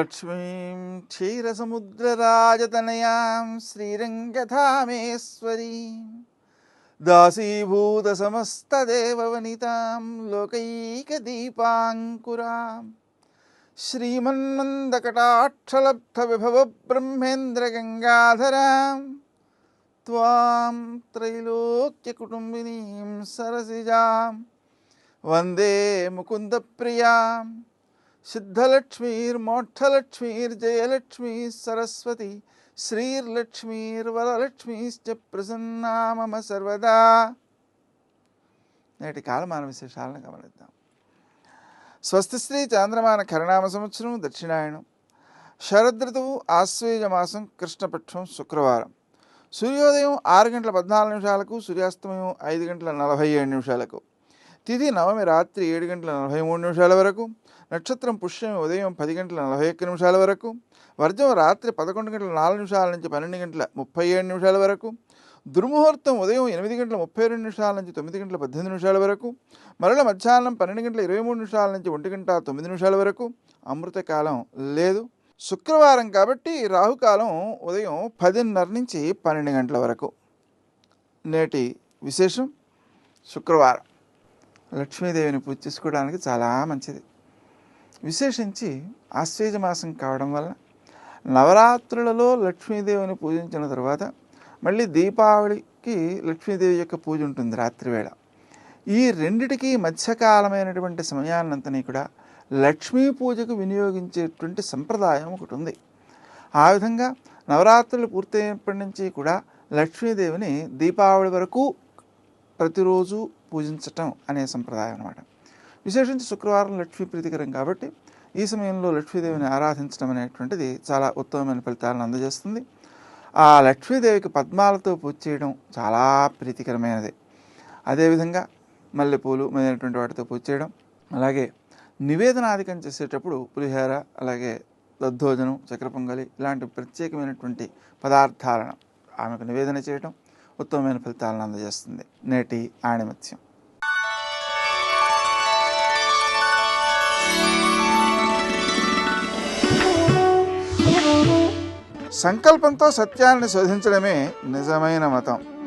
లక్ష్మీం క్షీరసముద్రరాజతనయాం శ్రీరంగధామేశ్వరీం దాసీభూతసమస్తదేవవనితాం లోకైకదీపాంకురాం శ్రీమన్మందకటాక్షలబ్ధవిభవ త్వాం త్రైలోక్యకుటుంబినీం సరసిజాం వందే ముకుందప్రియాం సిద్ధలక్ష్మీర్మోక్షలక్ష్మీర్జయలక్ష్మీ సరస్వతి శ్రీర్లక్ష్మీర్వరలక్ష్మీశ్చ ప్రసన్నా మమ సర్వదా. నేటి కాలమాన విశేషాలను గమనిద్దాం. స్వస్తి శ్రీ చాంద్రమాన కరణామ సంవత్సరం దక్షిణాయనం. శరదృతువు ఆశ్వేజ మాసం కృష్ణపక్షం శుక్రవారం. సూర్యోదయం ఆరు గంటల పద్నాలుగు నిమిషాలకు సూర్యాస్తమయం ఐదు గంటల నలభై ఏడు నిమిషాలకు. తిది నవమి రాత్రి ఏడు గంటల నలభై మూడు నిమిషాల వరకు నక్షత్రం పుష్యమి ఉదయం పది గంటల నలభై ఒక్క నిమిషాల వరకు వర్జం రాత్రి పదకొండు గంటల నాలుగు నిమిషాల నుంచి పన్నెండు గంటల ముప్పై ఏడు నిమిషాల వరకు దుర్ముహూర్తం ఉదయం ఎనిమిది గంటల ముప్పై రెండు నిమిషాల నుంచి తొమ్మిది గంటల పద్దెనిమిది నిమిషాల వరకు మరల మధ్యాహ్నం పన్నెండు గంటల ఇరవై మూడు నిమిషాల నుంచి ఒంటి గంట తొమ్మిది నిమిషాల వరకు అమృతకాలం లేదు. శుక్రవారం కాబట్టి రాహుకాలం ఉదయం పదిన్నర నుంచి పన్నెండు గంటల వరకు. నేటి విశేషం శుక్రవారం. లక్ష్మీదేవిని పూజ చేసుకోవడానికి చాలా మంచిది. విశేషించి ఆశ్వేజ మాసం కావడం వల్ల నవరాత్రులలో లక్ష్మీదేవిని పూజించిన తర్వాత మళ్ళీ దీపావళికి లక్ష్మీదేవి యొక్క పూజ ఉంటుంది రాత్రివేళ. ఈ రెండిటికి మధ్యకాలమైనటువంటి సమయాన్నంతని కూడా లక్ష్మీ పూజకు వినియోగించేటువంటి సంప్రదాయం ఒకటి ఉంది. ఆ విధంగా నవరాత్రులు పూర్తయినప్పటి నుంచి కూడా లక్ష్మీదేవిని దీపావళి వరకు ప్రతిరోజు పూజించటం అనే సంప్రదాయం అన్నమాట. విశేషించి శుక్రవారం లక్ష్మీ ప్రీతికరం కాబట్టి ఈ సమయంలో లక్ష్మీదేవిని ఆరాధించడం అనేటువంటిది చాలా ఉత్తమమైన ఫలితాలను అందజేస్తుంది. ఆ లక్ష్మీదేవికి పద్మాలతో పూజ చేయడం చాలా ప్రీతికరమైనది. అదేవిధంగా మల్లెపూలు మొదలైనటువంటి వాటితో పూజ చేయడం అలాగే నివేదనాధికం చేసేటప్పుడు పులిహోర అలాగే దద్దోజనం చక్ర పొంగలి ఇలాంటి ప్రత్యేకమైనటువంటి పదార్థాలను ఆమెకు నివేదన చేయటం ఉత్తమమైన ఫలితాలను అందజేస్తుంది. నేటి ఆణిమత్యం. సంకల్పంతో సత్యాన్ని శోధించడమే నిజమైన మతం.